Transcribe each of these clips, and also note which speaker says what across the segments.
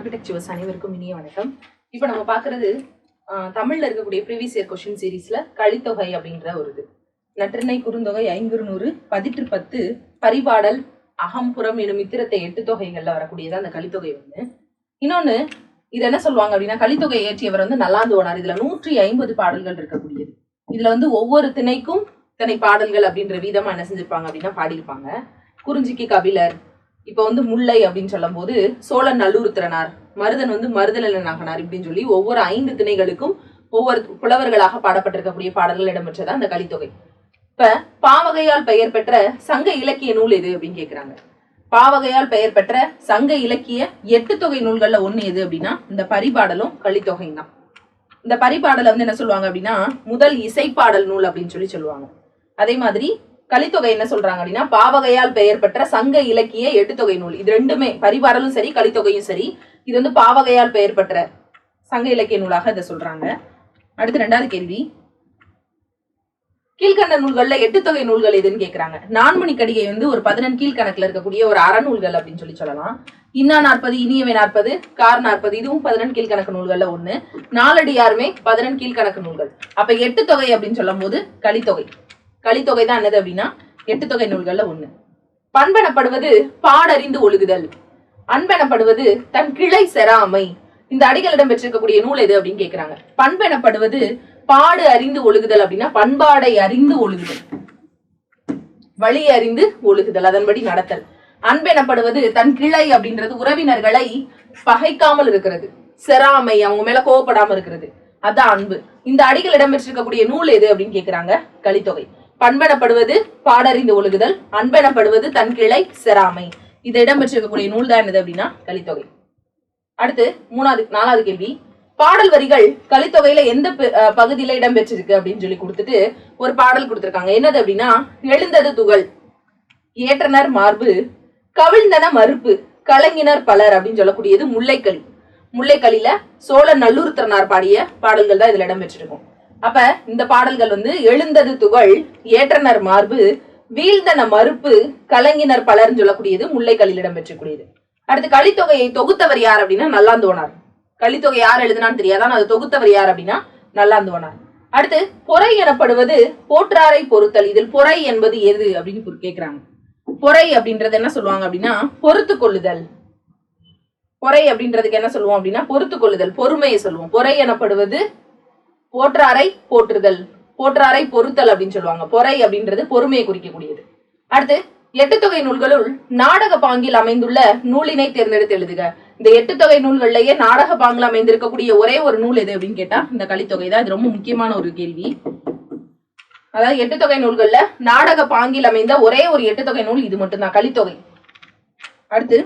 Speaker 1: Architectures அனைவருக்கும் இனிய வணக்கம். இப்போ நம்ம பார்க்கறது ஆஹ், தமிழ்ல இருக்கக்கூடிய ப்ரீவியஸ் இயர் கொஷின் சீரீஸ்ல கழித்தொகை அப்படின்ற ஒரு இது. நற்றிணை குறுந்தொகை ஐங்குறு நூறு பதிற்று பத்து பரிபாடல் அகம்புறம் எனும் மித்திரத்தை எட்டு தொகைகள்ல வரக்கூடியது அந்த கழித்தொகை ஒன்று இன்னொன்னு இது என்ன சொல்லுவாங்க அப்படின்னா கழித்தொகை இயற்றியவர் வந்து நல்லாந்து ஓனார் இதுல நூற்றி ஐம்பது பாடல்கள் இருக்கக்கூடியது. இதுல வந்து ஒவ்வொரு திணைக்கும் திணை பாடல்கள் அப்படின்ற வீதமா என்ன செஞ்சிருப்பாங்க அப்படின்னா பாடியிருப்பாங்க. குறிஞ்சிக்கு கபிலர் இப்போ வந்து முல்லை அப்படின்னு சொல்லும் போது சோழன் நல்லூர்த்திறனார் மருதன் வந்து மருதநிலன் நகனார் இப்படின்னு சொல்லி ஒவ்வொரு ஐந்து திணைகளுக்கும் ஒவ்வொரு புலவர்களாக பாடப்பட்டிருக்கக்கூடிய பாடல்கள் இடம்பெற்றதா அந்த கலித்தொகை. இப்ப பாவகையால் பெயர் பெற்ற சங்க இலக்கிய நூல் எது அப்படின்னு கேக்குறாங்க. பாவகையால் பெயர் பெற்ற சங்க இலக்கிய எட்டு தொகை நூல்கள்ல ஒண்ணு எது அப்படின்னா இந்த பரிபாடலும் கலித்தொகையும் தான். இந்த பரிபாடலை வந்து என்ன சொல்லுவாங்க அப்படின்னா முதல் இசைப்பாடல் நூல் அப்படின்னு சொல்லி சொல்லுவாங்க. அதே மாதிரி கலித்தொகை என்ன சொல்றாங்க அப்படின்னா பாவகையால் பெயர் பெற்ற சங்க இலக்கிய எட்டுத்தொகை நூல். இது ரெண்டுமே பரிபாடலும் சரி கலித்தொகையும் சரி இது வந்து பாவகையால் பெயர் பெற்ற சங்க இலக்கிய நூலாக இதை சொல்றாங்க. அடுத்து ரெண்டாவது கேள்வி. கீழ்கண்ட நூல்கள்ல எட்டுத்தொகை நூல்கள் எதுன்னு கேக்குறாங்க. நான்மணி கடிகை வந்து ஒரு பதினெண் கீழ்கணக்குல இருக்கக்கூடிய ஒரு அறநூல்கள் அப்படின்னு சொல்லி சொல்லலாம். இன்னா நாற்பது இனியவை நாற்பது கார் நாற்பது இதுவும் பதினெண் கீழ்கணக்கு நூல்கள்ல ஒண்ணு. நாலடியாருமே பதினெண் கீழ்கணக்கு நூல்கள். அப்ப எட்டு தொகை அப்படின்னு சொல்லும் போது கலித்தொகை. கலித்தொகை தான் என்னது அப்படின்னா எட்டு தொகை நூல்கள்ல ஒண்ணு. பண்பெனப்படுவது பாடறிந்து ஒழுகுதல். அன்பெனப்படுவது தன் கிளை செராமை இந்த அடிகளிடம் பெற்றிருக்கக்கூடிய நூல் எது அப்படின்னு கேக்குறாங்க. பண்பெனப்படுவது பாடு அறிந்து ஒழுகுதல் அப்படின்னா பண்பாடை அறிந்து ஒழுகுதல். வழி அறிந்து ஒழுகுதல் அதன்படி நடத்தல். அன்பெனப்படுவது தன் கிளை அப்படின்றது உறவினர்களை பகைக்காமல் இருக்கிறது. செராமை அவங்க மேல கோவப்படாம இருக்கிறது. அதான் அன்பு. இந்த அடிகள் இடம்பெற்றிருக்கக்கூடிய நூல் எது அப்படின்னு கேக்குறாங்க? கலித்தொகை. பண்பெனப்படுவது பாடறிந்து ஒழுகுதல் அன்பெனப்படுவது தன் கிளை செராமை இது இடம்பெற்றிருக்கக்கூடிய நூல் தான் என்னது அப்படின்னா கலித்தொகை. அடுத்து மூணாவது நாலாவது கேள்வி. பாடல் வரிகள் கலித்தொகையில எந்த பகுதியில இடம்பெற்றிருக்கு அப்படின்னு சொல்லி கொடுத்துட்டு ஒரு பாடல் கொடுத்துருக்காங்க. என்னது அப்படின்னா எழுந்தது துகள் ஏற்றனர் மார்பு கவிழ்ந்தன மறுப்பு கலங்கினர் பலர் அப்படின்னு சொல்லக்கூடியது முல்லைக்களி முல்லைக்களியில சோழ நல்லூர்த்திறனார் பாடிய பாடல்கள் தான் இதுல இடம்பெற்றிருக்கும். அப்ப இந்த பாடல்கள் வந்து எழுந்தது துகள் ஏற்றனர் மார்பு வீழ்ந்தன மறுப்பு கலங்கினர் பலர்னு சொல்லக்கூடியது முல்லைக்களில் இடம்பெற்றக்கூடியது அடுத்து கலித்தொகையை தொகுத்தவர் யார் அப்படின்னா நல்லாந்தோனார். கலித்தொகை யார் எழுதுனான்னு தெரியாது ஆனா அது தொகுத்தவர் யார் அப்படின்னா நல்லாந்தோனார். அடுத்து பொறை எனப்படுவது போற்றாரை பொறுத்தல் இதில் பொறை என்பது எது அப்படின்னு கேட்கிறாங்க பொறை அப்படின்றது என்ன சொல்லுவாங்க அப்படின்னா பொறுத்து கொள்ளுதல். பொறை அப்படின்றதுக்கு என்ன சொல்லுவோம் அப்படின்னா பொறுத்து கொள்ளுதல் பொறுமையை சொல்லுவோம். பொறை எனப்படுவது போற்றாரை போற்றுதல். போற்றாரை பொறுத்தல் அப்படின்னு சொல்லுவாங்க. பொறை அப்படின்றது பொறுமையை குறிக்கக்கூடியது. அடுத்து எட்டு தொகை நூல்களுள் நாடக பாங்கில் அமைந்துள்ள நூலினை தேர்ந்தெடுத்து எழுதுக. இந்த எட்டு தொகை நூல்கள்லயே நாடக பாங்கில் அமைந்திருக்கக்கூடிய ஒரே ஒரு நூல் எது அப்படின்னு கேட்டா இந்த கலித்தொகை தான். இது ரொம்ப முக்கியமான ஒரு கேள்வி. அதாவது எட்டு தொகை நூல்கள்ல நாடக பாங்கில் அமைந்த ஒரே ஒரு எட்டு தொகை நூல் இது மட்டும்தான் கலித்தொகை அடுத்து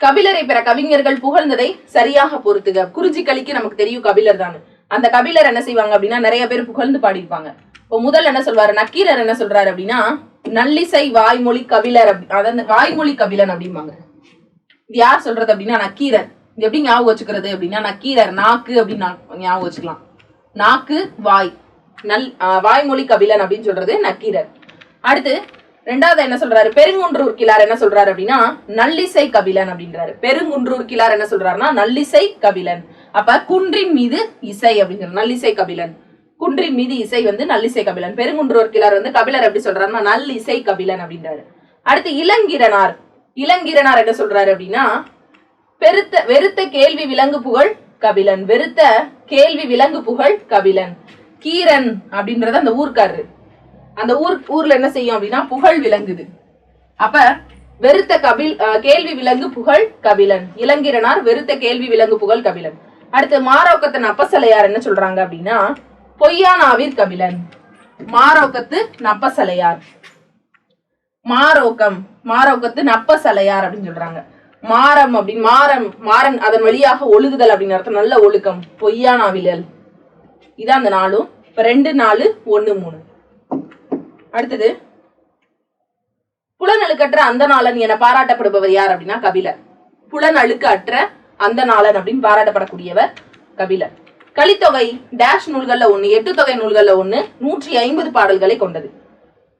Speaker 1: கபிலரை பெற கவிஞர்கள் புகழ்ந்ததை சரியாக பொறுத்துக. குறிஞ்சி கலிக்கு நமக்கு தெரியும் கபிலர் தான் அந்த கபிலர் என்ன செய்வாங்க அப்படின்னா நிறைய பேர் புகழ்ந்து பாடியிருப்பாங்க. இப்போ முதல் என்ன சொல்வாரு? நக்கீரர் என்ன சொல்றாரு அப்படின்னா நல்லிசை வாய்மொழி கபிலர் அப்படி அதாவது வாய்மொழி கபிலன் அப்படிம்பாங்க. இது யார் சொல்றது அப்படின்னா நக்கீரர். இது எப்படி ஞாபகம் வச்சுக்கிறது அப்படின்னா நக்கீரர் நாக்கு அப்படின்னு ஞாபகம் வச்சுக்கலாம். நாக்கு வாய். நல் வாய்மொழி கபிலன் அப்படின்னு சொல்றது நக்கீரர். அடுத்து ரெண்டாவது என்ன சொல்றாரு? பெருங்குன்றூர் கிளார் என்ன சொல்றாரு அப்படின்னா நல்லிசை கபிலன் அப்படின்றாரு. பெருங்குன்றூர் கிளார் என்ன சொல்றாருன்னா நல்லிசை கபிலன் அப்ப குன்றின் மீது இசை அப்படின்னு நல்லிசை கபிலன். குன்றின் மீது இசை வந்து நல்லிசை கபிலன். பெருங்குன்றூர் கிளார் வந்து கபிலர் எப்படி சொல்றாருன்னா நல்லிசை கபிலன் அப்படின்றாரு. அடுத்து இளங்கிரனார். இளங்கிரனார் என்ன சொல்றாரு அப்படின்னா பெருத்த வெறுத்த கேள்வி விலங்கு புகழ் கபிலன். வெறுத்த கேள்வி விலங்கு புகழ் கபிலன். கீரன் அப்படின்றது அந்த ஊர்க்காரரு. அந்த ஊர் ஊர்ல என்ன செய்யும் அப்படின்னா புகழ் விளங்குது. அப்ப வெறுத்த கபில் அஹ், கேள்வி விலங்கு புகழ் கபிலன். இளங்கிரனார் வெறுத்த கேள்வி விலங்கு புகழ் கபிலன். அடுத்து மாரோக்கத்தன் அப்பசலையார் என்ன சொல்றாங்க அப்படின்னா பொய்யானாவிற் கபிலன். மாரோக்கத்து நப்பசலையார். மாரோக்கம் மாரோக்கத்து நப்பசலையார் அப்படின்னு சொல்றாங்க. மாரம் அப்படின்னு மாரம் மாறன் அதன் வழியாக ஒழுகுதல் அப்படின்னு அர்த்தம் நல்ல ஒழுக்கம். பொய்யானாவிலல். இதான் அந்த நாளும். இப்ப ரெண்டு நாலு ஒன்னு மூணு. அடுத்தது புலனழுக்கற்ற அந்த நாளன் என பாராட்டப்படுபவர் யார் அப்படின்னா கபிலர். புலனழுக்கு அற்ற அந்த நாளன் அப்படின்னு பாராட்டப்படக்கூடியவர் கபிலர். கலித்தொகை டேஷ் நூல்கள்ல ஒண்ணு எட்டு தொகை நூல்கள்ல ஒண்ணு நூற்றி ஐம்பது பாடல்களை கொண்டது.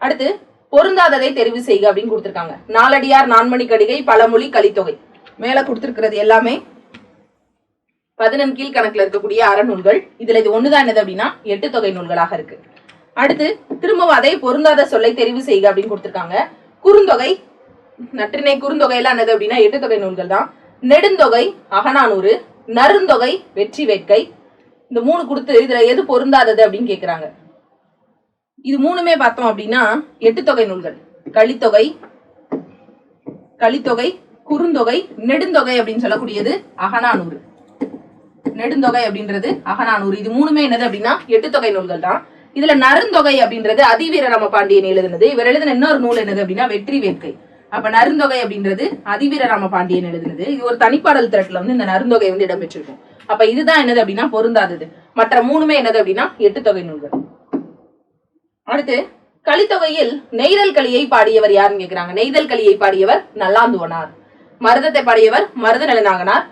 Speaker 1: அடுத்து பொருந்தாததை தெரிவு செய்க அப்படின்னு கொடுத்துருக்காங்க. நாலடியார் நான்மணி கடிகை பழமொழி கலித்தொகை. மேல கொடுத்திருக்கிறது எல்லாமே பதினெண் கீழ் கணக்குல இருக்கக்கூடிய அறநூல்கள் இதுல இது ஒண்ணுதான் என்னது அப்படின்னா எட்டு தொகை நூல்களாக இருக்கு. அடுத்து திரும்பவும் அதே பொருந்தாத சொல்லை தெரிவு செய்க அப்படின்னு கொடுத்துருக்காங்க. குறுந்தொகை நற்றினை குறுந்தொகையெல்லாம் என்னது அப்படின்னா எட்டு தொகை நூல்கள் தான். நெடுந்தொகை அகநானூறு நறுந்தொகை வெற்றி வேட்கை. இந்த மூணு கொடுத்து இதுல எது பொருந்தாதது அப்படின்னு கேக்குறாங்க. இது மூணுமே பார்த்தோம் அப்படின்னா எட்டு தொகை நூல்கள். கலித்தொகை கலித்தொகை குறுந்தொகை நெடுந்தொகை அப்படின்னு சொல்லக்கூடியது அகநானூறு. நெடுந்தொகை அப்படின்றது அகநானூறு. இது மூணுமே என்னது அப்படின்னா எட்டு தொகை நூல்கள் தான். இதுல நருந்தொகை அப்படின்றது அதிவீர ராம பாண்டியன் எழுதுனது. இவர் எழுதின இன்னொரு நூல் என்னது அப்படின்னா வெற்றி வேட்கை. அப்ப நருந்தொகை அப்படின்றது அதிவீர ராம பாண்டியன் எழுதுனது. இது ஒரு தனிப்பாடல் திரட்டுல வந்து இந்த நருந்தொகை வந்து இடம்பெற்றிருக்கும். அப்ப இதுதான் என்னது அப்படின்னா பொருந்தாதது. மற்ற மூணுமே என்னது அப்படின்னா எட்டு தொகை நூல்கள். அடுத்து கலித்தொகையில் நெய்தல் கலியை பாடியவர் யாருன்னு கேக்குறாங்க. நெய்தல் கலியை பாடியவர் நல்லாந்துவனார். மருதத்தை பாடியவர் மருத நிலநாகனார்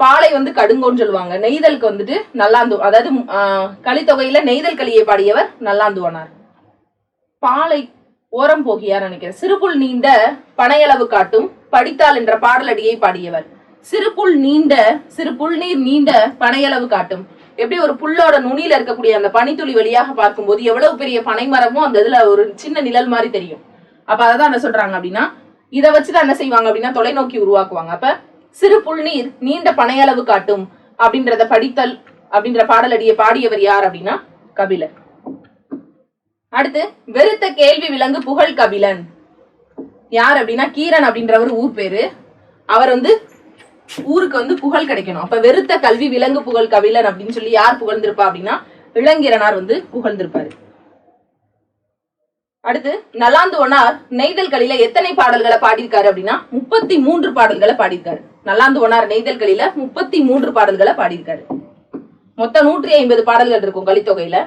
Speaker 1: பாலை வந்து கடுங்கோன்னு சொல்லுவாங்க. நெய்தலுக்கு வந்துட்டு நல்லாந்து அதாவது ஆஹ், கலித்தொகையில நெய்தல் கலியை பாடியவர் நல்லாந்துவனார். பாலை ஓரம் போகியார் நினைக்கிறேன். சிறுபுல் நீண்ட பனையளவு காட்டும் படித்தால் என்ற பாடலடியை பாடியவர். சிறுபுல் நீண்ட சிறு புல்நீர் நீண்ட பனையளவு காட்டும். எப்படி ஒரு புல்லோட நுனியில இருக்கக்கூடிய அந்த பனித்துளி வழியாக பார்க்கும்போது எவ்வளவு பெரிய பனைமரமோ அந்த இதுல ஒரு சின்ன நிழல் மாதிரி தெரியும். அப்ப அததான் என்ன சொல்றாங்க அப்படின்னா இதை வச்சுதான் என்ன செய்வாங்க அப்படின்னா தொலைநோக்கி உருவாக்குவாங்க. அப்ப சிறு புல்நீர் நீண்ட பனையளவு காட்டும் அப்படின்றத படித்தல் அப்படின்ற பாடலடியை பாடியவர் யார் அப்படின்னா கபிலர். அடுத்து வெறுத்த கேள்வி விலங்கு புகழ் கபிலன். யார் அப்படின்னா கீரன் அப்படின்றவர் ஊர் பேரு. அவர் வந்து ஊருக்கு வந்து புகழ் கிடைக்கணும். அப்ப வெறுத்த கல்வி விலங்கு புகழ் கபிலன் அப்படின்னு சொல்லி யார் புகழ்ந்திருப்பா அப்படின்னா இளங்கிரனார் வந்து புகழ்ந்திருப்பாரு. அடுத்து நல்லாந்துவனார் நெய்தல் களில எத்தனை பாடல்களை பாடியிருக்காரு அப்படின்னா முப்பத்தி மூன்று பாடல்களை பாடியிருக்காரு. நல்லாந்துவனார் நெய்தல் களில முப்பத்தி மூன்று பாடல்களை பாடியிருக்காரு. மொத்தம் நூற்றி ஐம்பது பாடல்கள் இருக்கும் கலித்தொகையில.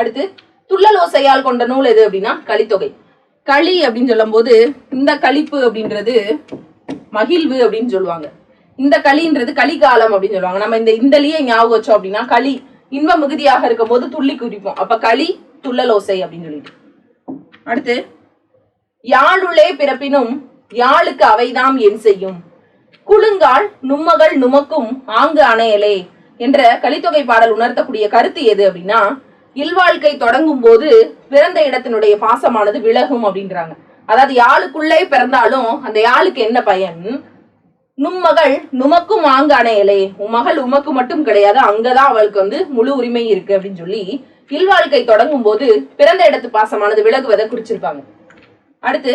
Speaker 1: அடுத்து துள்ளலோசையால் கொண்ட நூல் எது அப்படின்னா கலித்தொகை களி அப்படின்னு சொல்லும் போது இந்த கழிப்பு அப்படின்றது மகிழ்வு அப்படின்னு சொல்லுவாங்க. இந்த களின்றது கலிகாலம் அப்படின்னு சொல்லுவாங்க. நம்ம இந்த இந்தலியை ஞாபகம் வச்சோம் அப்படின்னா களி இன்ப மிகுதியாக இருக்கும் போது துள்ளி குறிப்போம் அப்ப களி துள்ளலோசை அப்படின்னு சொல்லிட்டு. அடுத்து யாழுளே பிறப்பினும் யாழுக்கு அவைதாம் என் செய்யும். குழுங்கால் நும்மகள் நுமக்கும் ஆங்கு அணையலே என்ற கலித்தொகை பாடல் உணர்த்தக்கூடிய கருத்து எது அப்படின்னா இல்வாழ்க்கை தொடங்கும் போது பிறந்த இடத்தினுடைய பாசமானது விலகும் அப்படின்றாங்க. அதாவது யாழுக்குள்ளே பிறந்தாலும் அந்த யாழுக்கு என்ன பயன்? நும்மகள் நுமக்கும் ஆங்கு அணையலே உன் மகள் உமக்கு மட்டும் கிடையாது அங்கதான் அவளுக்கு வந்து முழு உரிமை இருக்கு அப்படின்னு சொல்லி இல்வாழ்க்கை தொடங்கும் போது பிறந்த இடத்து பாசமானது விலகுவதை குறிச்சிருப்பாங்க. அடுத்து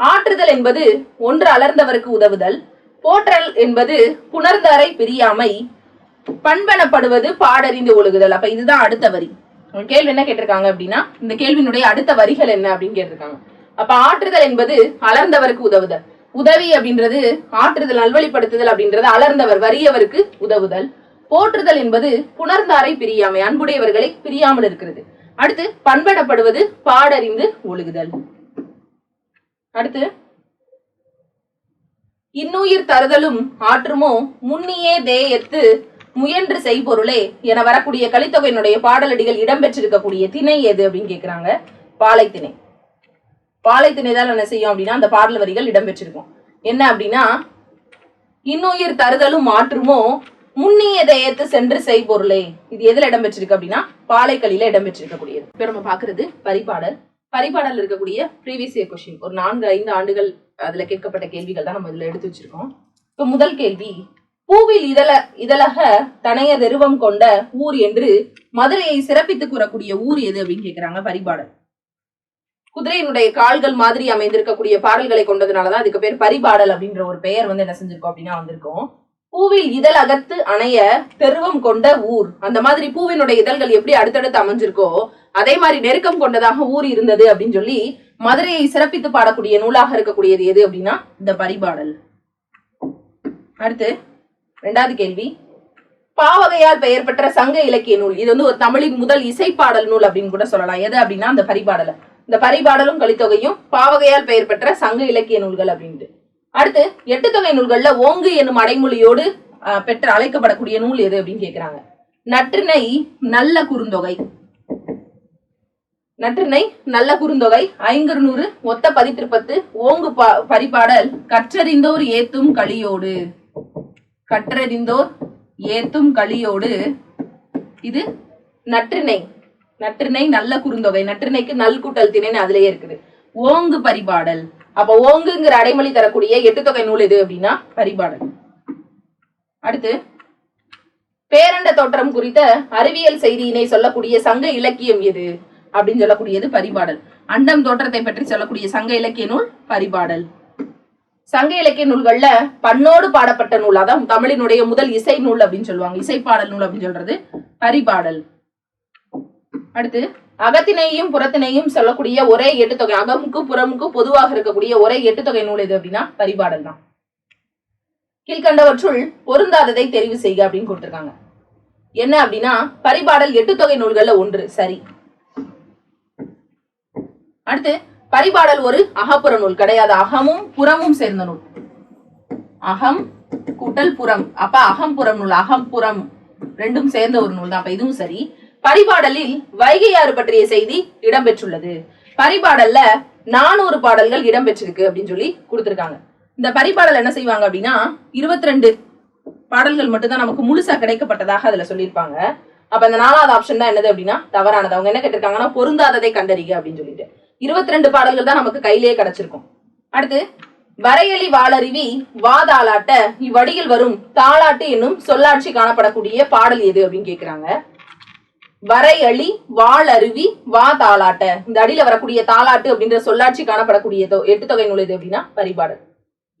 Speaker 1: ஆற்றுதல் என்பது ஒன்று அலர்ந்தவருக்கு உதவுதல் போற்றல் என்பது புணர்ந்தாரை பிரியாமை பண்பெனப்படுவது பாடறிந்து ஒழுகுதல். அப்ப இதுதான் அடுத்த வரி. கேள்வி என்ன கேட்டிருக்காங்க அப்படின்னா இந்த கேள்வியினுடைய அடுத்த வரிகள் என்ன அப்படின்னு கேட்டிருக்காங்க. அப்ப ஆற்றுதல் என்பது அலர்ந்தவருக்கு உதவுதல். உதவி அப்படின்றது ஆற்றுதல் நல்வழிப்படுத்துதல் அப்படின்றது அலர்ந்தவர் வறியவருக்கு உதவுதல். போற்றுதல் என்பது புணர்ந்தாரை பிரியாமை அன்புடையவர்களை பிரியாமல் இருக்கிறது. அடுத்து பண்படப்படுவது பாடறிந்து ஒழுகுதல். அடுத்து இன்னுயிர் தருதலும் ஆற்றுமோ முன்னியே தேயத்து முயன்று செய்பொருளே என வரக்கூடிய கலித்தொகையினுடைய பாடலடிகள் இடம்பெற்றிருக்கக்கூடிய திணை எது அப்படின்னு கேட்குறாங்க பாலைத்திணை. பாலைத்திணை தான் என்ன செய்யும் அப்படின்னா அந்த பாடல் வரிகள் இடம்பெற்றிருக்கும். என்ன அப்படின்னா இன்னுயிர் தருதலும் மாற்றுமோ முன்னிய தேயத்து சென்று செய்பொருளே. இது எதுல இடம்பெற்றிருக்கு அப்படின்னா பாலைக்கலில இடம்பெற்றிருக்கக்கூடியது. இப்ப நம்ம பாக்குறது பரிபாடல். பரிபாடல் இருக்கக்கூடிய ப்ரீவியஸ் இயர் கொஸ்டின் ஒரு நான்கு ஐந்து ஆண்டுகள் அதுல கேட்கப்பட்ட கேள்விகள் தான் நம்ம இதுல எடுத்து வச்சிருக்கோம். இப்ப முதல் கேள்வி பூவில் இதழ இதழக தனைய தெருவம் கொண்ட ஊர் என்று மதுரையை சிறப்பித்து கூறக்கூடிய ஊர் எது அப்படின்னு கேக்குறாங்க பரிபாடல் குதிரையினுடைய கால்கள் மாதிரி அமைந்திருக்கக்கூடிய பாடல்களை கொண்டதுனாலதான் அதுக்கு பேர் பரிபாடல் அப்படின்ற ஒரு பெயர் வந்து என்ன செஞ்சிருக்கோம் அப்படின்னா வந்திருக்கோம். பூவில் இதழ் அகத்து அணைய தெருவம் கொண்ட ஊர். அந்த மாதிரி பூவினுடைய இதழ்கள் எப்படி அடுத்தடுத்து அமைஞ்சிருக்கோ அதே மாதிரி நெருக்கம் கொண்டதாக ஊர் இருந்தது அப்படின்னு சொல்லி மதுரையை சிறப்பித்து பாடக்கூடிய நூலாக இருக்கக்கூடியது எது அப்படின்னா இந்த பரிபாடல். அடுத்து ரெண்டாவது கேள்வி. பாவகையால் பெயர் பெற்ற சங்க இலக்கிய நூல் இது வந்து ஒரு தமிழின் முதல் இசைப்பாடல் நூல் அப்படின்னு கூட சொல்லலாம். எது அப்படின்னா அந்த பரிபாடல. இந்த பரிபாடலும் கலித்தொகையும் பாவகையால் பெயர் பெற்ற சங்க இலக்கிய நூல்கள் அப்படின்ட்டு. அடுத்து எட்டு தொகை நூல்கள்ல ஓங்கு என்னும் அடைமொழியோடு ஆஹ், பெற்று அழைக்கப்படக்கூடிய நூல் எது அப்படின்னு கேக்குறாங்க. நற்றினை நல்ல குறுந்தொகை. நற்றினை நல்ல குறுந்தொகை ஐங்குறுநூறு ஒத்த பதித்திருப்பத்து ஓங்கு பா- பரிபாடல் கற்றறிந்தோர் ஏத்தும் களியோடு. கற்றறிந்தோர் ஏத்தும் களியோடு. இது நற்றிணை. நற்றிணை நல்ல குறுந்தொகை. நற்றிணைக்கு நல் கூட்டல் திணைன்னு அதுலயே இருக்குது. ஓங்கு பரிபாடல். அப்ப ஓங்குங்கிற அடைமொழி தரக்கூடிய எட்டு தொகை நூல் எது அப்படின்னா பரிபாடல். அடுத்து பேரண்ட தோற்றம் குறித்த அறிவியல் செய்தியினை சொல்லக்கூடிய சங்க இலக்கியம் எது அப்படின்னு சொல்லக்கூடியது பரிபாடல். அண்டம் தோற்றத்தை பற்றி சொல்லக்கூடிய சங்க இலக்கிய நூல் பரிபாடல். சங்க இலக்கிய நூல்கள்ல பண்ணோடு பாடப்பட்ட நூல் அதான் தமிழினுடைய முதல் இசை நூல் அப்படின்னு சொல்லுவாங்க. இசைப்பாடல் நூல் அப்படின்னு சொல்றது பரிபாடல். அடுத்து அகத்தினையும் புறத்தினையும் சொல்லக்கூடிய ஒரே எட்டு தொகை அகமுக்கு புறமுக்கு பொதுவாக இருக்கக்கூடிய ஒரே எட்டு தொகை நூல் எது அப்படின்னா பரிபாடல் தான். கீழ்கண்டவற்றுள் பொருந்தாததை தெரிவு செய்க அப்படின்னு கொடுத்திருக்காங்க. என்ன அப்படின்னா பரிபாடல் எட்டு தொகை நூல்கள்ல ஒன்று சரி. அடுத்து பரிபாடல் ஒரு அகப்புற நூல் கிடையாது. அகமும் புறமும் சேர்ந்த நூல். அகம் கூட்டல் புறம். அப்ப அகம் புறம் நூல் அகம் புறம் ரெண்டும் சேர்ந்த ஒரு நூல் தான். அப்ப இதுவும் சரி. பரிபாடலில் வைகையாறு பற்றிய செய்தி இடம்பெற்றுள்ளது. பரிபாடல்ல நானூறு பாடல்கள் இடம்பெற்றிருக்கு அப்படின்னு சொல்லி கொடுத்திருக்காங்க. இந்த பரிபாடல் என்ன செய்வாங்க அப்படின்னா இருபத்தி ரெண்டு பாடல்கள் மட்டும்தான் நமக்கு முழுசா கிடைக்கப்பட்டதாக அதுல சொல்லியிருப்பாங்க. அப்ப அந்த நாலாவது ஆப்ஷன் தான் என்னது அப்படின்னா தவறானது. அவங்க என்ன கேட்டிருக்காங்கன்னா பொருந்தாததை கண்டறிக அப்படின்னு சொல்லிட்டு. இருபத்தி ரெண்டு பாடல்கள் தான் நமக்கு கையிலேயே கிடைச்சிருக்கும். அடுத்து வரையலி வாளருவி வாதாளாட்ட இவ்வடியில் வரும் தாளாட்டு என்னும் சொல்லாட்சி காணப்படக்கூடிய பாடல் எது அப்படின்னு கேக்குறாங்க. வரையளி வாளருவி வா தாளாட்ட இந்த அடியில வரக்கூடிய தாளாட்டு அப்படின்ற சொல்லாட்சி காணப்படக்கூடிய தொ- எட்டு தொகை நூல் எது அப்படின்னா பரிபாடல்.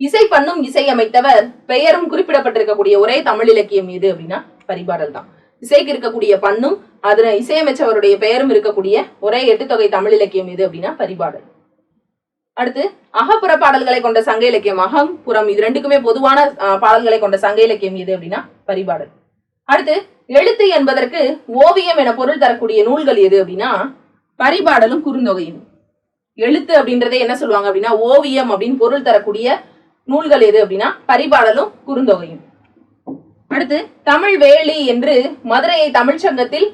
Speaker 1: இசை பண்ணும் இசை அமைத்தவர் பெயரும் குறிப்பிடப்பட்டிருக்கக்கூடிய ஒரே தமிழ் இலக்கியம் எது அப்படின்னா பரிபாடல் தான். இசைக்கு இருக்கக்கூடிய பண்ணும் அதுல இசையமைச்சவருடைய பெயரும் இருக்கக்கூடிய ஒரே எட்டு தொகை தமிழ் இலக்கியம் எது அப்படின்னா பரிபாடல். அடுத்து அகப்புற பாடல்களை கொண்ட சங்க இலக்கியம் அகம் புறம் இது ரெண்டுக்குமே பொதுவான பாடல்களை கொண்ட சங்க இலக்கியம் எது அப்படின்னா பரிபாடல். அடுத்து எழுத்து என்பதற்கு ஓவியம் என பொருள் தரக்கூடிய நூல்கள் எது அப்படின்னா பரிபாடலும் குறுந்தொகையும். எழுத்து அப்படின்றதே என்ன சொல்லுவாங்க அப்படின்னா ஓவியம் அப்படின்னு பொருள் தரக்கூடிய நூல்கள் எது அப்படின்னா பரிபாடலும் குறுந்தொகையும். அடுத்து தமிழ் வேலி என்று மதுரையை தமிழ்ச்சங்கத்தில்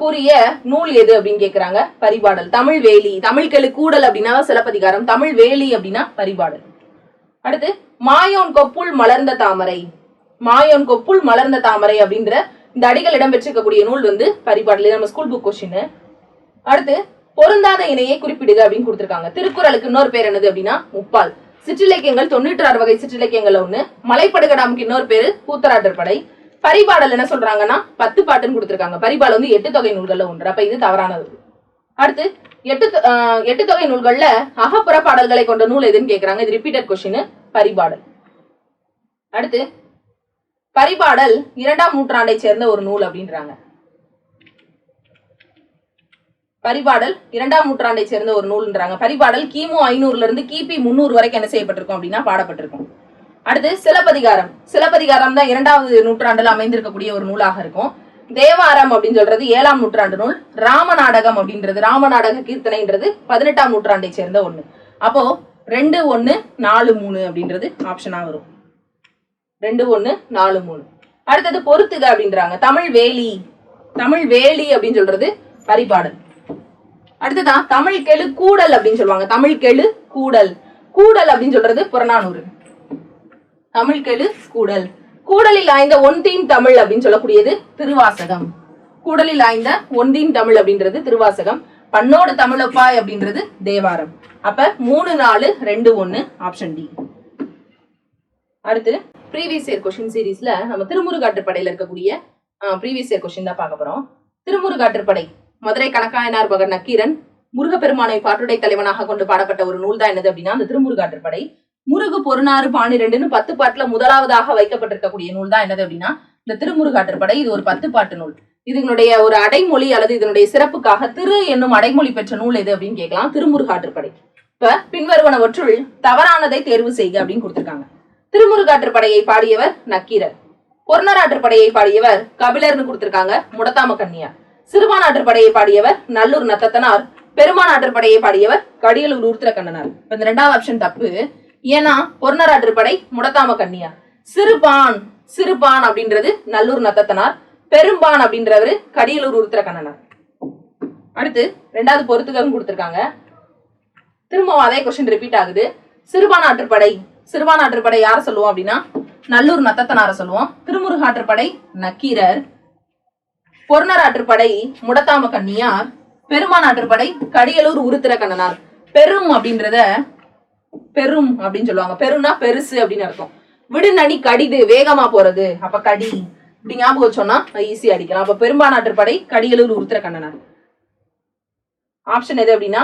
Speaker 1: கூறிய நூல் எது அப்படின்னு கேக்குறாங்க? பரிபாடல். தமிழ் வேலி. தமிழ் கெழு கூடல் அப்படின்னா சிலப்பதிகாரம். தமிழ் வேலி அப்படின்னா பரிபாடல். அடுத்து மாயோன் கொப்புள் மலர்ந்த தாமரை. மாயோன் கொப்புள் மலர்ந்த தாமரை அப்படின்ற இந்த அடிகள் இடம்பெற்றிருக்கக்கூடிய நூல் வந்து பரிபாடல் நம்ம ஸ்கூல் புக் கொஸ்டின் அடுத்து பொருந்தாத இணையை குறிப்பிடுக அப்படின்னு கொடுத்துருக்காங்க. திருக்குறளுக்கு இன்னொரு பேர் என்னது அப்படின்னா முப்பால். சிற்றிலக்கியங்கள் தொண்ணூற்றி ஆறு வகை சிற்றிலக்கியங்கள் ஒன்று மலைப்படுகடாமுக்கு இன்னொரு பேரு கூத்தராட்டற்படை பரிபாடல் என்ன சொல்றாங்கன்னா பத்து பாட்டுன்னு கொடுத்துருக்காங்க. பரிபாடல் வந்து எட்டு தொகை நூல்கள்ல ஒன்று. அப்ப இது தவறானது. அடுத்து எட்டு எட்டு தொகை நூல்கள்ல அகப்புற பாடல்களை கொண்ட நூல் எதுன்னு கேக்குறாங்க? இது ரிப்பீட்டட் கொஸ்டின் பரிபாடல். அடுத்து பரிபாடல் இரண்டாம் நூற்றாண்டை சேர்ந்த ஒரு நூல் அப்படின்றாங்க. பரிபாடல் இரண்டாம் நூற்றாண்டை சேர்ந்த ஒரு நூல்ன்றாங்க. பரிபாடல் கிமு ஐநூறுல இருந்து கிபி முந்நூறு வரைக்கும் என்ன செய்யப்பட்டிருக்கும் அப்படின்னா பாடப்பட்டிருக்கும். அடுத்து சிலப்பதிகாரம். சிலப்பதிகாரம் தான் இரண்டாவது நூற்றாண்டுல அமைந்திருக்கக்கூடிய ஒரு நூலாக இருக்கும். தேவாரம் அப்படின்னு சொல்றது ஏழாம் நூற்றாண்டு நூல் ராமநாடகம் அப்படின்றது ராமநாடக கீர்த்தனைன்றது பதினெட்டாம் நூற்றாண்டை சேர்ந்த ஒண்ணு. அப்போ ரெண்டு ஒண்ணு நாலு மூணு அப்படின்றது ஆப்ஷனா வரும். ரெண்டு ஒண்ணு நாலு மூணு. அடுத்தது பொறுத்துக அப்படின்றாங்க. தமிழ் வேலி. தமிழ் வேலி அப்படின்னு சொல்றது பரிபாடல். அடுத்ததான் தமிழ் கெழு கூடல் அப்படின்னு சொல்லுவாங்க. தமிழ் கெழு கூடல். கூடல் அப்படின்னு சொல்றது புறநானூறு. தமிழ் கெழு கூடல். கூடலில் ஆய்ந்த ஒன்றின் தமிழ் அப்படின்னு சொல்லக்கூடியது திருவாசகம். கூடலில் ஆய்ந்த ஒன்றின் தமிழ் அப்படின்றது திருவாசகம். பண்ணோடு தமிழப்பாய் அப்படின்றது தேவாரம். அப்ப மூணு நாலு ரெண்டு ஒன்னு ஆப்ஷன் டி அடுத்து ப்ரீவியஸ் இயர் கொஸ்டின் சீரீஸ்ல நம்ம திருமுருகாற்றுப்படையில இருக்கக்கூடிய ப்ரீவியஸ் இயர் கொஸ்டின் தான் பார்க்க போறோம். திருமுருகாற்றுப்படை மதுரை கணக்காயனார் மகன் நக்கீரன் முருகப்பெருமானை பாட்டுடை தலைவனாக கொண்டு பாடப்பட்ட ஒரு நூல் தான் என்னது அப்படின்னா அந்த திருமுருகாற்றுப்படை முருகு பொருணாறு பானிரெண்டுன்னு பத்து பாட்டுல முதலாவதாக வைக்கப்பட்டிருக்கக்கூடிய நூல் தான் என்னது அப்படின்னா இந்த திருமுருகாற்றுப்படை. இது ஒரு பத்து பாட்டு நூல். இதனுடைய ஒரு அடைமொழி அல்லது இதனுடைய சிறப்புக்காக திரு என்னும் அடைமொழி பெற்ற நூல் எது அப்படின்னு கேட்கலாம். திருமுருகாற்றுப்படை. இப்ப பின்வருவனவற்றுள் தவறானதை தேர்வு செய்க அப்படின்னு கொடுத்திருக்காங்க. திருமுருகாற்றுப்படையை பாடியவர் நக்கீரர். பொருணராற்றுப்படையை பாடியவர் கபிலர்னு கொடுத்திருக்காங்க முடத்தாம கன்னியார் சிறுபானாற்றுப்படையை பாடியவர் நல்லூர் நத்தத்தனார். பெருமானாற்றுப்படையை பாடியவர் கடியலூர் உருத்திரக்கண்ணனார் இப்ப இந்த ரெண்டாவது ஆப்ஷன் தப்பு. ஏன்னா பொருணராற்றுப்படை முடத்தாம கண்ணியார் சிறுபான் சிறுபான் அப்படின்றது நல்லூர் நத்தத்தனார் பெரும்பான் அப்படின்றவரு கடியலூர் உருத்திர கண்ணனார். அடுத்து ரெண்டாவது பொறுத்துகம் கொடுத்துருக்காங்க. திரும்பவும் அதே கொஸ்டின் ரிப்பீட் ஆகுது. சிறுபான் ஆற்றுப்படை சிறுபான் ஆற்றுப்படை யாரை சொல்லுவோம் அப்படின்னா நல்லூர் நத்தத்தனார சொல்லுவோம். திருமுருக ஆற்றுப்படை நக்கீரர். பொருணர் ஆற்றுப்படை முடத்தாம கண்ணியார். பெருமான் ஆற்றுப்படை கடியலூர் உருத்திர கண்ணனார். பெரும் அப்படின்றத பெரும் அப்படின்னு சொல்லுவாங்க. பெரும்னா பெருசு அப்படின்னு அர்த்தம். விடுநடி கடிது வேகமா போறது. அப்ப கடி. இப்படி ஞாபகம் வச்சோம்னா ஈஸியா அடிக்கலாம். அப்ப பெரும்பான் படை கடிகளூர் உருத்திர கண்ணனார் ஆப்ஷன் எது அப்படின்னா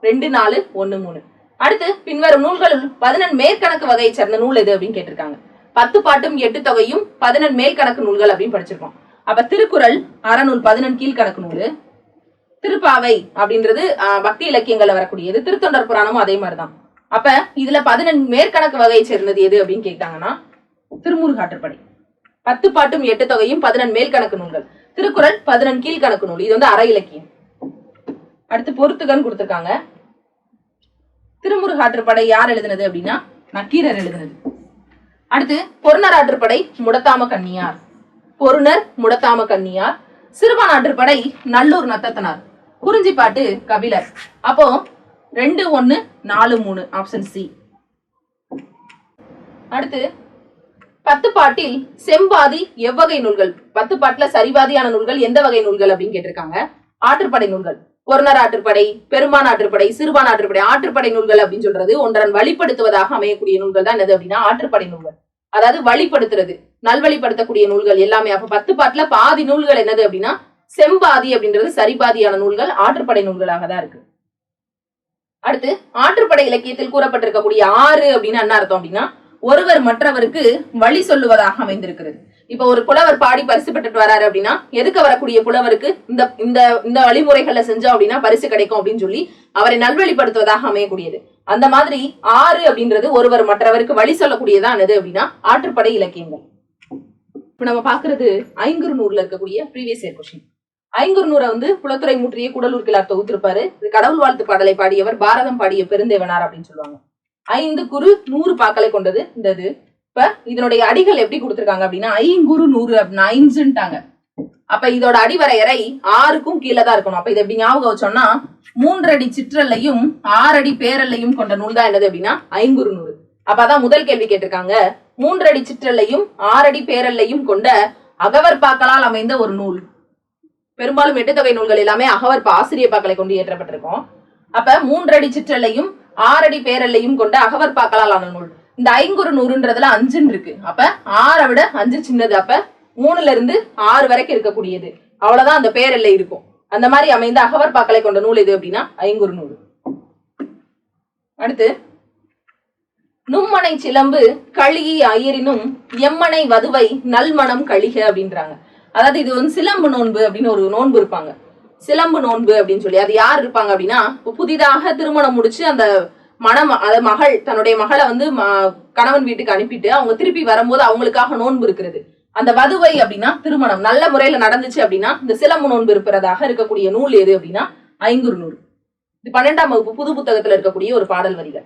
Speaker 1: ரெண்டு நாலு ஒன்னு மூணு. அடுத்து பின்வரும் நூல்களுள் பதினெண் மேற்கணக்கு வகையை சேர்ந்த நூல் எது அப்படின்னு கேட்டிருக்காங்க. பத்து பாட்டும் எட்டு தொகையும் பதினெண் மேல்கணக்கு நூல்கள் அப்படின்னு படிச்சிருக்கோம். அப்ப திருக்குறள் அறநூல் பதினெண் கீழ்கணக்கு நூல் திருப்பாவை அப்படின்றது ஆஹ், பக்தி இலக்கியங்கள்ல வரக்கூடியது. திருத்தொண்டர் புராணமும் அதே மாதிரிதான். அப்ப இதுல பதினெண் மேற்கணக்கு வகையை சேர்ந்தது எது அப்படின்னு கேட்டாங்கன்னா திருமுருகாற்றுப்படை பத்து பாட்டும் எட்டு தொகையும் பதினெண் மேல்கணக்கு நூல்கள். திருக்குறள் பதினெண் கீழ்கணக்கு நூல். இது வந்து அற இலக்கியம். அடுத்து பொருத்துகன் கொடுத்துருக்காங்க. திருமுருகாற்றுப்படை யார் எழுதினது அப்படின்னா நக்கீரர் எழுதினது. அடுத்து பொருணர் ஆற்றுப்படை முடத்தாம கன்னியார். பொருணர் முடத்தாம கன்னியார். சிறுபான் ஆற்றுப்படை நல்லூர் நத்தத்தனார். குறிஞ்சி பாட்டு கபிலர். அப்போ ரெண்டு ஒன்று நாலு மூணு ஆப்ஷன் சி அடுத்து பத்து பாட்டில் செம்பாதி எவ்வகை நூல்கள்? பத்து பாட்டுல சரிபாதியான நூல்கள் எந்த வகை நூல்கள் அப்படின்னு கேட்டிருக்காங்க. ஆற்றுப்படை நூல்கள். பொருணர் ஆற்றுப்படை பெருமான் ஆற்றுப்படை சிறுபான் ஆற்றுப்படை ஆற்றுப்படை நூல்கள் அப்படின்னு சொல்றது ஒன்றன் வழிப்படுத்துவதாக அமையக்கூடிய நூல்கள் தான் என்னது அப்படின்னா ஆற்றுப்படை நூல்கள். அதாவது வழிப்படுத்துறது நல்வழிப்படுத்தக்கூடிய நூல்கள் எல்லாமே. அப்ப பத்து பாட்டுல பாதி நூல்கள் என்னது அப்படின்னா செம்பாதி அப்படின்றது சரிபாதியான நூல்கள் ஆற்றுப்படை நூல்களாக தான் இருக்கு. அடுத்து ஆற்றுப்படை இலக்கியத்தில் கூறப்பட்டிருக்கக்கூடிய ஆறு அப்படின்னு என்ன அர்த்தம் அப்படின்னா ஒருவர் மற்றவருக்கு வழி சொல்லுவதாக அமைந்திருக்கிறது. இப்ப ஒரு புலவர் பாடி பரிசு பெற்றுட்டு வராரு அப்படின்னா எதுக்கு வரக்கூடிய புலவருக்கு இந்த இந்த இந்த வழிமுறைகள்ல செஞ்சோம் அப்படின்னா பரிசு கிடைக்கும் அப்படின்னு சொல்லி அவரை நல்வழிப்படுத்துவதாக அமையக்கூடியது. அந்த மாதிரி ஆறு அப்படின்றது ஒருவர் மற்றவருக்கு வழி சொல்லக்கூடியதான் எது அப்படின்னா ஆற்றுப்படை இலக்கியங்கள். இப்ப நம்ம பாக்குறது ஐங்குறு நூறுல இருக்கக்கூடிய ப்ரீவியஸ் இயர் கொஸ்டின் ஐங்குறுநூரை வந்து குளத்துறை முற்றிய குடலூர் கிளார் தொகுத்திருப்பாரு. இது கடவுள் வாழ்த்து பாடலை பாடியவர் பாரதம் பாடிய பெருந்தேவனார் அப்படின்னு சொல்லுவாங்க. ஐந்து குரு நூறு பாக்களை கொண்டது இந்த இது. இப்ப இதனுடைய அடிகள் எப்படி கொடுத்திருக்காங்க அப்படின்னா ஐங்குறு நூறு அப்படின்னா ஐந்துட்டாங்க அப்ப இதோட அடிவரையறை ஆறுக்கும் கீழே தான் இருக்கணும். அப்ப இதை எப்படி ஞாபகம் வச்சோம்னா மூன்றடி சிற்றல்லையும் ஆறடி பேரல்லையும் கொண்ட நூல் தான் என்னது அப்படின்னா ஐங்குறு நூறு. அப்ப அதான் முதல் கேள்வி கேட்டிருக்காங்க. மூன்றடி சிற்றல்லையும் ஆறடி பேரல்லையும் கொண்ட அகவர் பாக்களால் அமைந்த ஒரு நூல். பெரும்பாலும் எட்டுத்தொகை நூல்கள் எல்லாமே அகவர் ஆசிரியப்பாக்களை கொண்டு இயற்றப்பட்டிருக்கும். அப்ப மூன்றடி சிற்றல்லையும் ஆறடி பேரல்லையும் கொண்ட அகவர் பாக்களால் ஆன நூல். இந்த ஐங்குறு நூறுன்றதுல அஞ்சுன்னு இருக்கு. அப்ப ஆறை விட அஞ்சு சின்னது. அப்ப மூணுல இருந்து ஆறு வரைக்கும் இருக்கக்கூடியது. அவ்வளவுதான் அந்த பேரெல்லை இருக்கும். அந்த மாதிரி அமைந்த அகவர் பாக்களை கொண்ட நூல் எது அப்படின்னா ஐங்குறு நூல். அடுத்து நும்மனை சிலம்பு கழியி அயரினும் எம்மனை வதுவை நல்மணம் கழிக அப்படின்றாங்க. அதாவது இது வந்து சிலம்பு நோன்பு அப்படின்னு ஒரு நோன்பு இருப்பாங்க. சிலம்பு நோன்பு அப்படின்னு சொல்லி அது யார் இருப்பாங்க அப்படின்னா புதிதாக திருமணம் முடிச்சு அந்த மணம் அதாவது மகள் தன்னுடைய மகளை வந்து ம- கணவன் வீட்டுக்கு அனுப்பிட்டு அவங்க திருப்பி வரும்போது அவங்களுக்காக நோன்பு இருக்கிறது. அந்த வதுவை அப்படின்னா திருமணம். நல்ல முறையில நடந்துச்சு அப்படின்னா இந்த சிலம்பு நோன்பு இருப்பதாக இருக்கக்கூடிய நூல் எது அப்படின்னா ஐங்குறு நூல். இது பன்னெண்டாம் வகுப்பு புது புத்தகத்துல இருக்கக்கூடிய ஒரு பாடல் வரிகள்.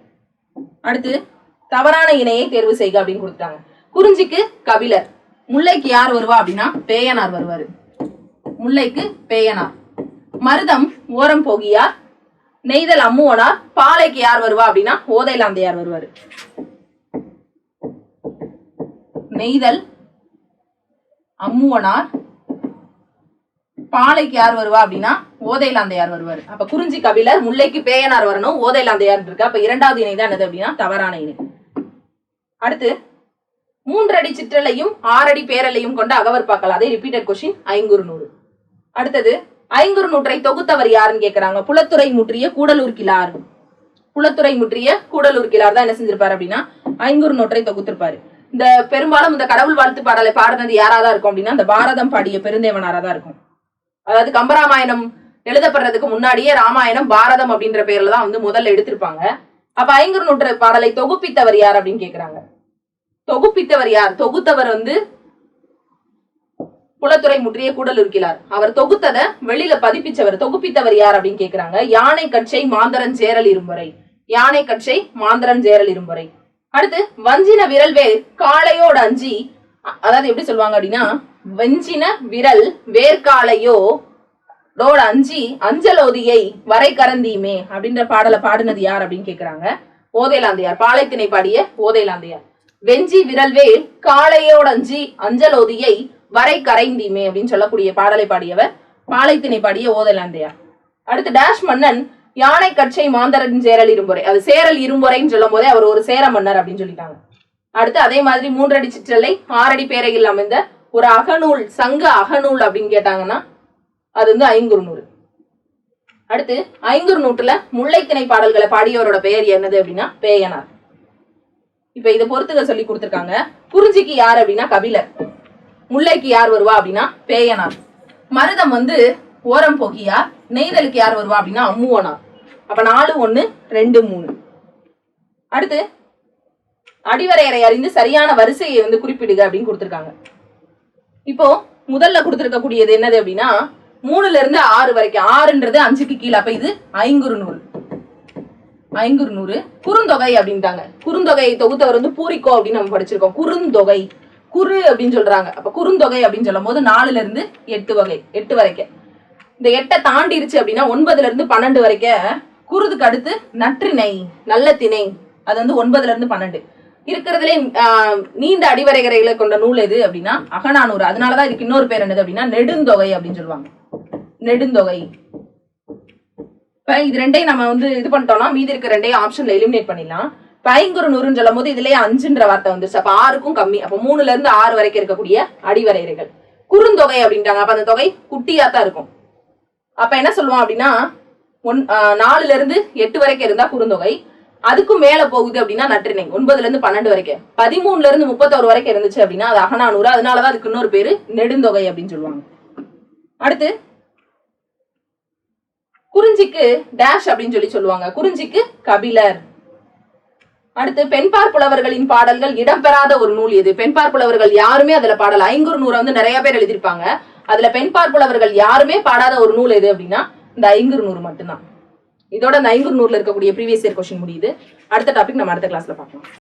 Speaker 1: அடுத்து தவறான இணையை தேர்வு செய்க அப்படின்னு கொடுத்துட்டாங்க. குறிஞ்சிக்கு கபிலர். முல்லைக்கு யார் வருவா அப்படின்னா பேயனார் வருவாரு. முல்லைக்கு பேயனார். மருதம் ஓரம் போகியார். நெய்தல் அம்முவனார் பாலைக்கு யார் வருவா அப்படின்னா ஓதைலாந்தையார் வருவாரு. நெய்தல் அம்முவனார். பாலைக்கு யார் வருவா அப்படின்னா ஓதைலாந்தையார் வருவாரு. அப்ப குறிஞ்சி கபிலர் முல்லைக்கு பேயனார் வரணும் ஓதைலாந்தையார் இருக்கு அப்ப இரண்டாவது இணை தான் என்னது அப்படின்னா தவறான இணை. அடுத்து மூன்றடி சிற்றலையும் ஆறடி பேரலையும் கொண்ட அகவர் பாக்கள் அதே ரிப்பீட்டட் கொஸ்டின் ஐங்குறு நூறு அடுத்தது ஐங்குறு நூற்றை தொகுத்தவர் யாருன்னு கேட்கிறாங்க புலத்துறை முற்றிய கூடலூர் கிளார் புலத்துறை முற்றிய கூடலூர் கிளார் தான் என்ன செஞ்சிருப்பாரு அப்படின்னா ஐங்குறு நூற்றை தொகுத்திருப்பாரு. இந்த பெரும்பாலும் இந்த கடவுள் வாழ்த்து பாடலை பாடினது யாராதான் இருக்கும் அப்படின்னா இந்த பாரதம் பாடிய பெருந்தேவனாரா தான் இருக்கும். அதாவது கம்பராமாயணம் எழுதப்படுறதுக்கு முன்னாடியே ராமாயணம் பாரதம் அப்படின்ற பேர்ல தான் வந்து முதல்ல எடுத்திருப்பாங்க. அப்ப ஐங்குறு நூற்று பாடலை தொகுப்பித்தவர் யார் அப்படின்னு கேக்குறாங்க. தொகுப்பித்தவர் யார்? தொகுத்தவர் வந்து குலத்துறை முற்றிய கூடல் இருக்கிறார். அவர் தொகுத்தத வெளியில பதிப்பிச்சவர் தொகுப்பித்தவர் யார் அப்படின்னு கேக்குறாங்க. யானை கட்சை மாந்தரன் சேரல் இரும்புறை யானை கட்சை மாந்தரன் சேரல் இருமுறை அடுத்து வஞ்சின விரல் வேர் காளையோட அஞ்சி அதாவது எப்படி சொல்லுவாங்க அப்படின்னா வஞ்சின விரல் வேர்க்காளையோ டோட அஞ்சி அஞ்சலோதியை வரை கரந்தீமே அப்படின்ற பாடலை பாடினது யார் அப்படின்னு கேக்குறாங்க. ஓதைலாந்தையார் பாளையத்திணை பாடிய ஓதைலாந்தையார். வெஞ்சி விரல்வேல் காளையோடஞ்சி அஞ்சலோதியை வரை கரைந்தீமே அப்படின்னு சொல்லக்கூடிய பாடலை பாடியவர் பாலைத்திணை பாடிய ஓதலாந்தையார் அடுத்து டேஷ் மன்னன் யானை கட்சை மாந்தரன் சேரல் இரும்புரை. அது சேரல் இரும்புரைன்னு சொல்லும் போதே அவர் ஒரு சேர மன்னர் அப்படின்னு சொல்லிட்டாங்க. அடுத்து அதே மாதிரி மூன்றடி சிற்றலை ஆறடி பேரையில் அமைந்த ஒரு அகநூல் சங்க அகநூல் அப்படின்னு கேட்டாங்கன்னா அது வந்து ஐங்குறுநூறு அடுத்து ஐங்குறுநூற்றுல முல்லைத்திணை பாடல்களை பாடியவரோட பெயர் என்னது அப்படின்னா பேயனார். இப்ப இதை பொறுத்துக்க சொல்லி கொடுத்துருக்காங்க. குறிஞ்சிக்கு யார் அப்படின்னா கபிலர். முல்லைக்கு யார் வருவா அப்படின்னா பேயனார். மருதம் வந்து ஓரம் போகியார் நெய்தலுக்கு யார் வருவா அப்படின்னா அம்முவனார் அப்ப நாலு ஒண்ணு ரெண்டு மூணு. அடுத்து அடிவரையறை அறிந்து சரியான வரிசையை வந்து குறிப்பிடுக அப்படின்னு கொடுத்துருக்காங்க. இப்போ முதல்ல கொடுத்துருக்கக்கூடியது என்னது அப்படின்னா மூணுல இருந்து ஆறு வரைக்கும் ஆறுன்றது அஞ்சுக்கு கீழே. அப்ப இது ஐங்குறு நூல் ஐங்குறு நூறு. குறுந்தொகை அப்படின்ட்டாங்க. குறுந்தொகையை தொகுத்தவர் வந்து பூரிக்கோ அப்படின்னு நம்ம படிச்சிருக்கோம். குறுந்தொகை. குறு அப்படின்னு சொல்றாங்க. அப்ப குறுந்தொகை அப்படின்னு சொல்லும் போது நாலுல இருந்து எட்டு வகை எட்டு வரைக்கும் இந்த எட்டை தாண்டிருச்சு அப்படின்னா ஒன்பதுல இருந்து பன்னெண்டு வரைக்கும் குருதுக்கு அடுத்து நற்றிணை நல்ல திணை அது வந்து ஒன்பதுல இருந்து பன்னெண்டு. இருக்கிறதுலே நீண்ட அடிவரைகரைகளை கொண்ட நூல் எது அப்படின்னா அகநானூறு. அதனாலதான் இதுக்கு இன்னொரு பேர் என்னது அப்படின்னா நெடுந்தொகை அப்படின்னு சொல்லுவாங்க. நெடுந்தொகை. இப்போ இது ரெண்டையும் நம்ம வந்து இது பண்ணிட்டோம்னா மீதி இருக்க ரெண்டையும் ஆப்ஷன்ல எலிமினேட் பண்ணிடலாம். இப்ப நூறுன்னு சொல்லும் போது இதுலயே அஞ்சுன்ற வார்த்தை வந்துருச்சு. அப்ப ஆறுக்கும் கம்மி. அப்ப மூணுல இருந்து ஆறு வரைக்கும் இருக்கக்கூடிய அடிவரையறைகள். குறுந்தொகை அப்படின்ட்டாங்க அப்ப அந்த தொகை குட்டியா தான் இருக்கும். அப்ப என்ன சொல்லுவோம் அப்படின்னா ஒன் நாலுல இருந்து எட்டு வரைக்கும் இருந்தா குறுந்தொகை. அதுக்கும் மேல போகுது அப்படின்னா நற்றிணை. ஒன்பதுல இருந்து பன்னெண்டு வரைக்கும். பதிமூணுல இருந்து முப்பத்தோரு வரைக்கும் இருந்துச்சு அப்படின்னா அது அகநானூறு. அதனாலதான் அதுக்கு இன்னொரு பேரு நெடுந்தொகை அப்படின்னு சொல்லுவாங்க. அடுத்து குறிஞ்சிக்கு டேஷ் அப்படின்னு சொல்லி சொல்லுவாங்க. குறிஞ்சிக்கு கபிலர். அடுத்து பெண்பார் புலவர்களின் பாடல்கள் இடம்பெறாத ஒரு நூல் எது பெண்பார் புலவர்கள் யாருமே அதுல பாடல. ஐங்குறு நூறை வந்து நிறைய பேர் எழுதியிருப்பாங்க. அதுல பெண்பார் புலவர்கள் யாருமே பாடாத ஒரு நூல் எது அப்படின்னா இந்த ஐங்குறு நூறு மட்டும்தான். இதோட இந்த ஐங்குறு நூறுல இருக்கக்கூடிய ப்ரீவியஸ் இயர் கொஸ்டின் முடியுது. அடுத்த டாபிக் நம்ம அடுத்த கிளாஸ்ல பார்க்கலாம்.